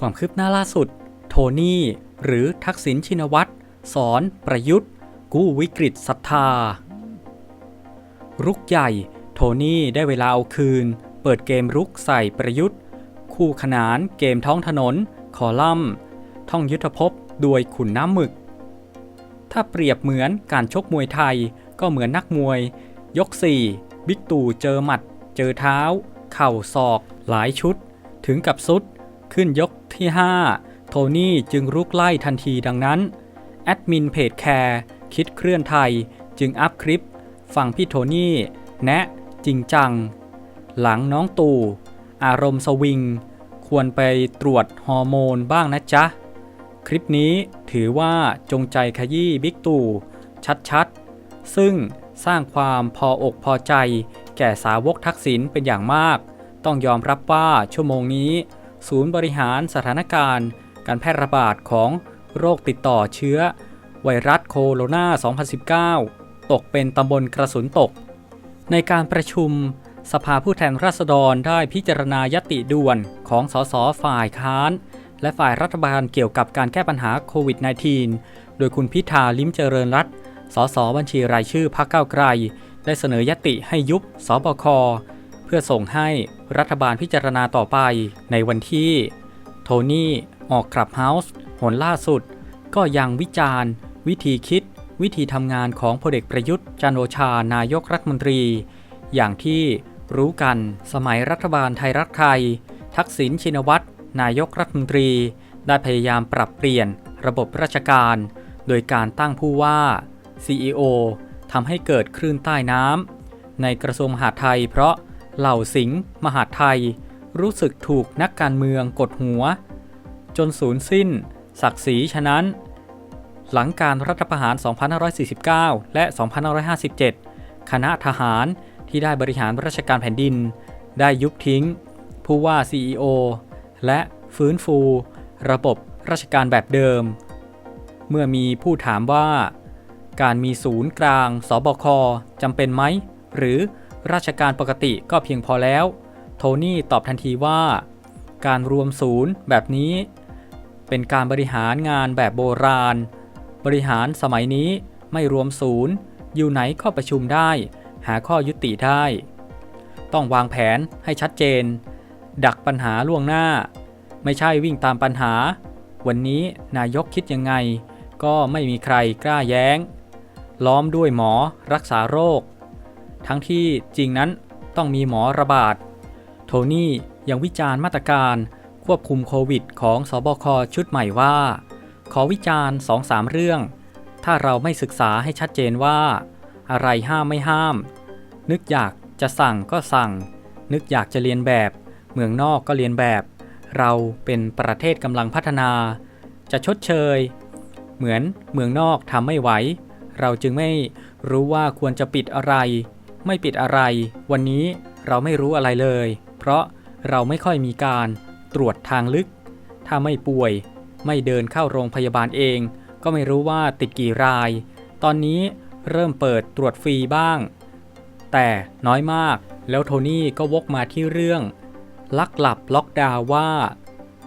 ความคืบหน้าล่าสุด โทนี่ หรือทักษิณชินวัตรสอน ประยุทธ์ กู้วิกฤตศรัทธา รุกใหญ่ โทนี่ได้เวลาเอาคืน เปิดเกมรุกใส่ประยุทธ์ คู่ขนานเกมท้องถนน คอลัมน์ ท่องยุทธภพด้วยขุนน้ำหมึก ถ้าเปรียบเหมือนการชกมวยไทย ก็เหมือนนักมวย ยก 4 บิ๊กตู่เจอหมัด เจอเท้า เข่าศอก หลายชุด ถึงกับสุด ขึ้นยก ที่ 5 โทนี่จึงรุกไล่ทันทีดังนั้น แอดมินเพจแคร์คิดเคลื่อนไทย จึงอัพคลิป ฟังพี่โทนี่ แนะจริงจัง หลังน้องตู่อารมณ์สวิง ควรไปตรวจฮอร์โมนบ้างนะจ๊ะ คลิปนี้ถือว่าจงใจขยี้บิ๊กตู่ ชัดๆ ซึ่งสร้างความพออกพอใจ แก่สาวกทักษิณเป็นอย่างมาก ต้องยอมรับว่าชั่วโมงนี้ ศูนย์บริหารสถานการณ์ การแพร่ระบาดของโรคติดต่อเชื้อ ไวรัสโคโรนา 2019 ตกเป็นตำบลกระสุนตก ในการประชุม สภาผู้แทนราษฎรได้พิจารณายติด่วนของสสฝ่ายค้าน และฝ่ายรัฐบาลเกี่ยวกับการแก้ปัญหาโควิด -19 โดยคุณพิธาลิ้มเจริญรัตน์สสบัญชีรายชื่อพรรคก้าวไกล ได้เสนอยติให้ยุบสบค เพื่อส่งให้รัฐบาลพิจารณาต่อไปในวันที่ โทนี่ออกคลับเฮาส์หนล่าสุด ก็ยังวิจารณ์ วิธีคิด วิธีทำงานของพลเอกประยุทธ์จันโอชานายกรัฐมนตรี อย่างที่รู้กันสมัยรัฐบาลไทยรักไทย ทักษิณชินวัตรนายกรัฐมนตรี ได้พยายามปรับเปลี่ยนระบบราชการ โดยการตั้งผู้ว่า CEO ทำให้เกิดคลื่นใต้น้ำในกระทรวงมหาดไทยเพราะ เหล่าสิงห์มหาไทย รู้สึกถูกนักการเมืองกดหัว จนสูญสิ้น ศักดิ์ศรีฉะนั้น หลังการรัฐประหาร 2549 และ 2557 คณะทหารที่ได้บริหารราชการแผ่นดิน ได้ยุบทิ้ง ผู้ว่า CEO และฟื้นฟู ระบบราชการแบบเดิม เมื่อมีผู้ถามว่า การมีศูนย์กลางสบคจำเป็นไหม หรือ ราชการปกติก็เพียงพอแล้ว โทนี่ตอบทันทีว่า การรวมศูนย์แบบนี้ เป็นการบริหารงานแบบโบราณ บริหารสมัยนี้ไม่รวมศูนย์ อยู่ไหนก็ประชุมได้ หาข้อยุติได้ ต้องวางแผนให้ชัดเจน ดักปัญหาล่วงหน้า ไม่ใช่วิ่งตามปัญหา วันนี้นายกคิดยังไง ก็ไม่มีใครกล้าแย้ง ล้อมด้วยหมอรักษาโรค ทั้งที่จริงนั้นต้องมีหมอระบาด โทนี่ยังวิจารณ์มาตรการควบคุมโควิดของสบคชุดใหม่ว่า ขอวิจารณ์2-3เรื่อง ถ้าเราไม่ศึกษาให้ชัดเจนว่า อะไรห้ามไม่ห้าม นึกอยากจะสั่งก็สั่ง นึกอยากจะเรียนแบบ เมืองนอกก็เรียนแบบ เราเป็นประเทศกำลังพัฒนา จะชดเชย เหมือนเมืองนอกทำไม่ไหว เราจึงไม่รู้ว่าควรจะปิดอะไร ไม่ปิดอะไร วันนี้เราไม่รู้อะไรเลย เพราะเราไม่ค่อยมีการตรวจทางลึก ถ้าไม่ป่วย ไม่เดินเข้าโรงพยาบาลเอง ก็ไม่รู้ว่าติดกี่ราย ตอนนี้เริ่มเปิดตรวจฟรีบ้าง แต่น้อยมาก แล้วโทนี่ก็วกมาที่เรื่อง ลักหลับล็อกดาวว่า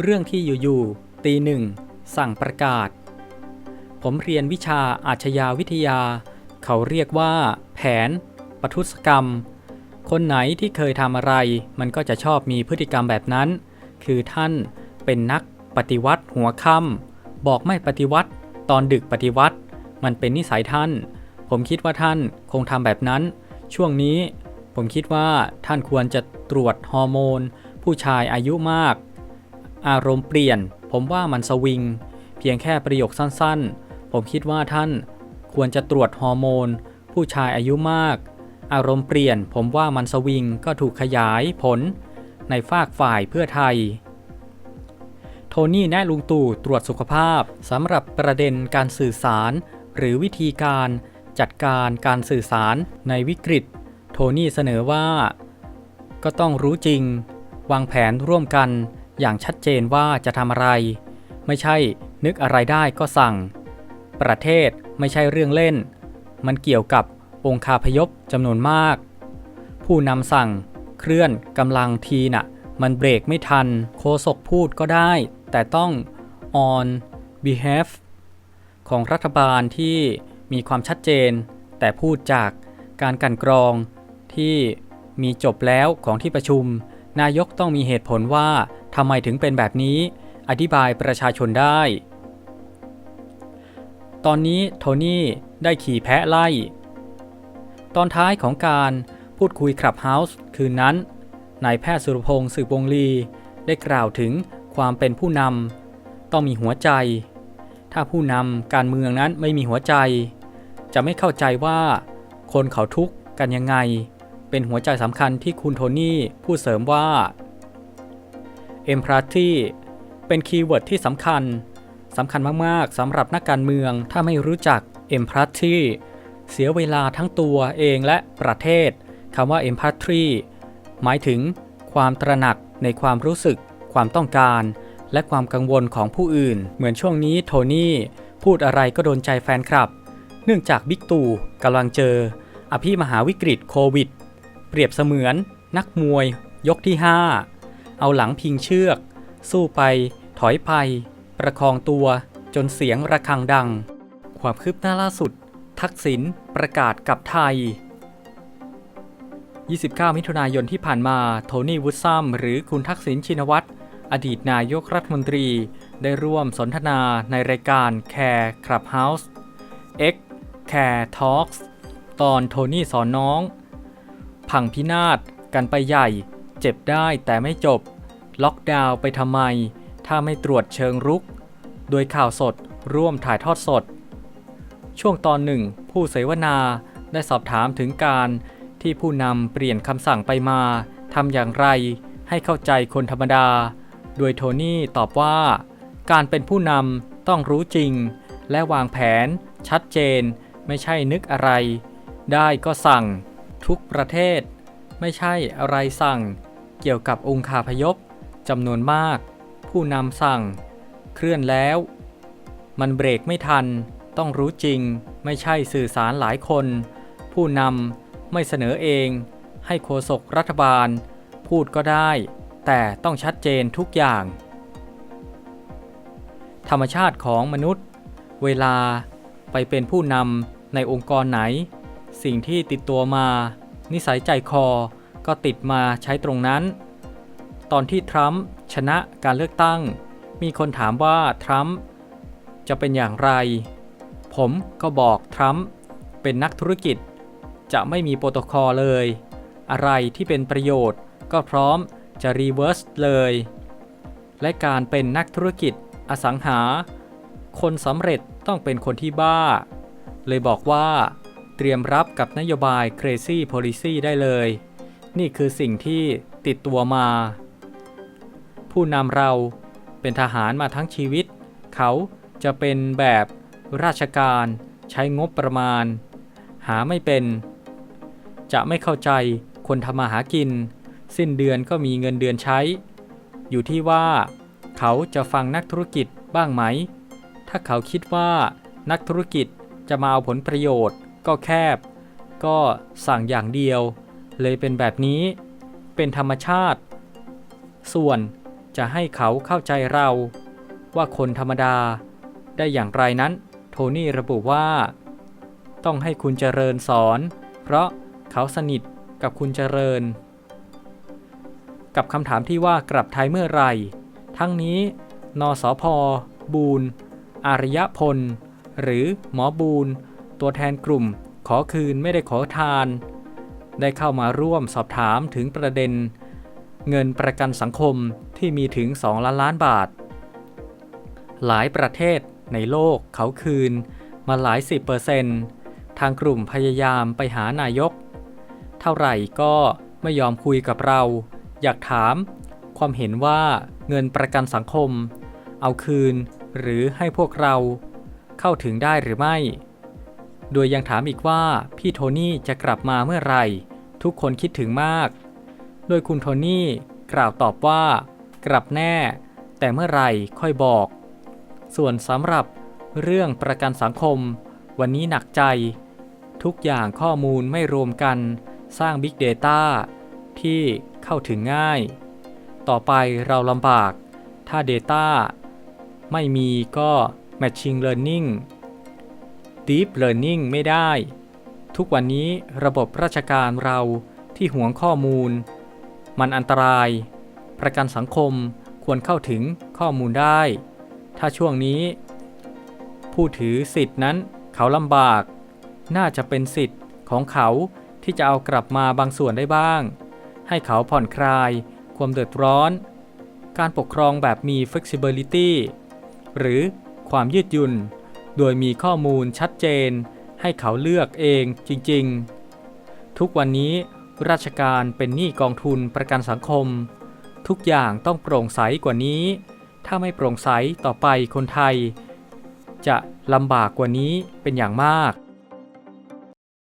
เรื่องที่อยู่ๆตีหนึ่งสั่งประกาศ ผมเรียนวิชาอาชญาวิทยา เขาเรียกว่า แผน ปทุศกรรม คนไหนที่เคยทำอะไร มันก็จะชอบมีพฤติกรรมแบบนั้น คือท่านเป็นนักปฏิวัติหัวค่ำบอกไม่ปฏิวัติ ตอนดึกปฏิวัติ มันเป็นนิสัยท่าน ผมคิดว่าท่านคงทำแบบนั้น ช่วงนี้ผมคิดว่าท่านควรจะตรวจฮอร์โมน ผู้ชายอายุมาก อารมณ์เปลี่ยน ผมว่ามันสวิง เพียงแค่ประโยคสั้นๆ ผมคิดว่าท่านควรจะตรวจฮอร์โมน ผู้ชายอายุมาก อารมณ์เปลี่ยน ผมว่ามันสวิงก็ถูกขยายผลในฝากฝ่ายเพื่อไทย โทนี่แนะลุงตู่ตรวจสุขภาพสำหรับประเด็นการสื่อสาร หรือวิธีการจัดการการสื่อสารในวิกฤต โทนี่เสนอว่า ก็ต้องรู้จริง วางแผนร่วมกันอย่างชัดเจนว่าจะทำอะไร ไม่ใช่นึกอะไรได้ก็สั่ง ประเทศไม่ใช่เรื่องเล่น มันเกี่ยวกับ องคาพยพจำนวนมาก ผู้นำสั่งเคลื่อนกำลังทีน่ะ มันเบรกไม่ทัน โคศกพูดก็ได้ แต่ต้อง on behalf ของรัฐบาลที่มีความชัดเจน แต่พูดจากการกันกรองที่มีจบแล้วของที่ประชุม นายกต้องมีเหตุผลว่าทำไมถึงเป็นแบบนี้ อธิบายประชาชนได้ ตอนนี้โทนี่ได้ขี่แพะไล่ ตอนท้ายของการพูดคุยคลับเฮาส์คืนนั้นนายแพทย์สุรพงศ์สืบวงลี ได้กล่าวถึงความเป็นผู้นำต้องมีหัวใจ ถ้าผู้นำการเมืองนั้นไม่มีหัวใจ จะไม่เข้าใจว่า คนเขาทุกข์กันยังไง เป็นหัวใจสำคัญที่คุณโทนี่พูดเสริมว่า empathy เป็นคีย์เวิร์ดที่สำคัญสำคัญมาก ๆสำหรับนักการเมืองถ้าไม่รู้จัก empathy เสียเวลาทั้งตัวเองและประเทศคำว่า empathy หมายถึงความตระหนักในความรู้สึก ความต้องการ และความกังวลของผู้อื่น เหมือนช่วงนี้โทนี่พูดอะไรก็โดนใจแฟนคลับ เนื่องจากบิ๊กตู่กำลังเจอ อภิมหาวิกฤตโควิด เปรียบเสมือน นักมวย ยกที่ 5 เอาหลังพิงเชือก สู้ไป ถอยไป ประคองตัวจนเสียงระฆังดัง ความคืบหน้าล่าสุด ทักษิณประกาศกับไทย 29 มิถุนายนที่ผ่านมา โทนี่วูดซัม หรือคุณทักษิณ ชินวัตร อดีตนายกรัฐมนตรี ได้ร่วมสนทนาในรายการ Care Clubhouse X Care Talks ตอนโทนี่สอนน้อง พังพินาศกันไปใหญ่ เจ็บได้แต่ไม่จบ ล็อกดาวน์ไปทำไม ถ้าไม่ตรวจเชิงรุก โดยข่าวสดร่วมถ่ายทอดสด ช่วงตอนหนึ่ง ผู้เสวนาได้สอบถามถึงการที่ผู้นำเปลี่ยนคำสั่งไปมาทำอย่างไรให้เข้าใจคนธรรมดา โดยโทนี่ตอบว่า การเป็นผู้นำต้องรู้จริง และวางแผน ชัดเจน ไม่ใช่นึกอะไร ได้ก็สั่ง ทุกประเทศ ไม่ใช่อะไรสั่ง เกี่ยวกับองค์คาพยพจำนวนมาก ผู้นำสั่ง เคลื่อนแล้ว มันเบรกไม่ทัน ต้องรู้จริง ไม่ใช่สื่อสารหลายคน ผู้นำไม่เสนอเอง ให้โฆษกรัฐบาล พูดก็ได้ แต่ต้องชัดเจนทุกอย่าง ธรรมชาติของมนุษย์ เวลาไปเป็นผู้นำในองค์กรไหน สิ่งที่ติดตัวมา นิสัยใจคอก็ติดมาใช้ตรงนั้น ตอนที่ทรัมป์ชนะการเลือกตั้ง มีคนถามว่าทรัมป์จะเป็นอย่างไร ผมก็บอกทรัมป์เป็นนักธุรกิจ จะไม่มีโปรโตคอลเลย อะไรที่เป็นประโยชน์ก็พร้อมจะรีเวิร์สเลย และการเป็นนักธุรกิจอสังหา คนสำเร็จต้องเป็นคนที่บ้า เลยบอกว่า เตรียมรับกับนโยบาย Crazy Policy ได้เลย นี่คือสิ่งที่ติดตัวมา ผู้นำเราเป็นทหารมาทั้งชีวิต เขาจะเป็นแบบ ราชการใช้งบประมาณ หาไม่เป็น จะไม่เข้าใจคนทำมาหากิน สิ้นเดือนก็มีเงินเดือนใช้ อยู่ที่ว่า เขาจะฟังนักธุรกิจบ้างไหม ถ้าเขาคิดว่านักธุรกิจจะมาเอาผลประโยชน์ ก็แคบ ก็สั่งอย่างเดียว เลยเป็นแบบนี้ เป็นธรรมชาติ ส่วนจะให้เขาเข้าใจเรา ว่าคนธรรมดาได้อย่างไรนั้น โทนี่ระบุว่า ต้องให้คุณเจริญสอน เพราะเขาสนิทกับคุณเจริญ กับคำถามที่ว่ากลับไทยเมื่อไหร่ ทั้งนี้ นสพ บูนอารยพล หรือหมอบูนตัวแทนกลุ่ม ขอคืนไม่ได้ขอทาน ได้เข้ามาร่วมสอบถามถึงประเด็น เงินประกันสังคมที่มีถึง 2 ล้านล้านบาท หลายประเทศ ในโลกเขาคืนมาหลายสิบเปอร์เซนต์ทางกลุ่มพยายามไปหานายก เท่าไหร่ก็ไม่ยอมคุยกับเรา อยากถาม ความเห็นว่าเงินประกันสังคม เอาคืนหรือให้พวกเราเข้าถึงได้หรือไม่ โดยยังถามอีกว่าพี่โทนี่จะกลับมาเมื่อไหร่ ทุกคนคิดถึงมาก โดยคุณโทนี่กล่าวตอบว่า กลับแน่ แต่เมื่อไหร่ค่อยบอก ส่วนสำหรับเรื่องประกันสังคม วันนี้หนักใจ ทุกอย่างข้อมูลไม่รวมกัน สร้าง Big Data ที่เข้าถึงง่าย ต่อไปเราลำบาก ถ้า Data ไม่มีก็ Machine Learning Deep Learning ไม่ได้ ทุกวันนี้ระบบราชการเราที่หวงข้อมูล มันอันตราย ประกันสังคมควรเข้าถึงข้อมูลได้ ถ้าช่วงนี้ ผู้ถือสิทธินั้นเขาลำบาก น่าจะเป็นสิทธิ์ของเขาที่จะเอากลับมาบางส่วนได้บ้าง ให้เขาผ่อนคลาย ความเดือดร้อน การปกครองแบบมี flexibility หรือความยืดหยุ่น โดยมีข้อมูลชัดเจน ให้เขาเลือกเองจริง ๆ ทุกวันนี้ราชการเป็นหนี้กองทุนประกันสังคม ทุกอย่างต้องโปร่งใสกว่านี้ ถ้าไม่โปร่งใสต่อไปคนไทย จะลำบากกว่านี้เป็นอย่างมาก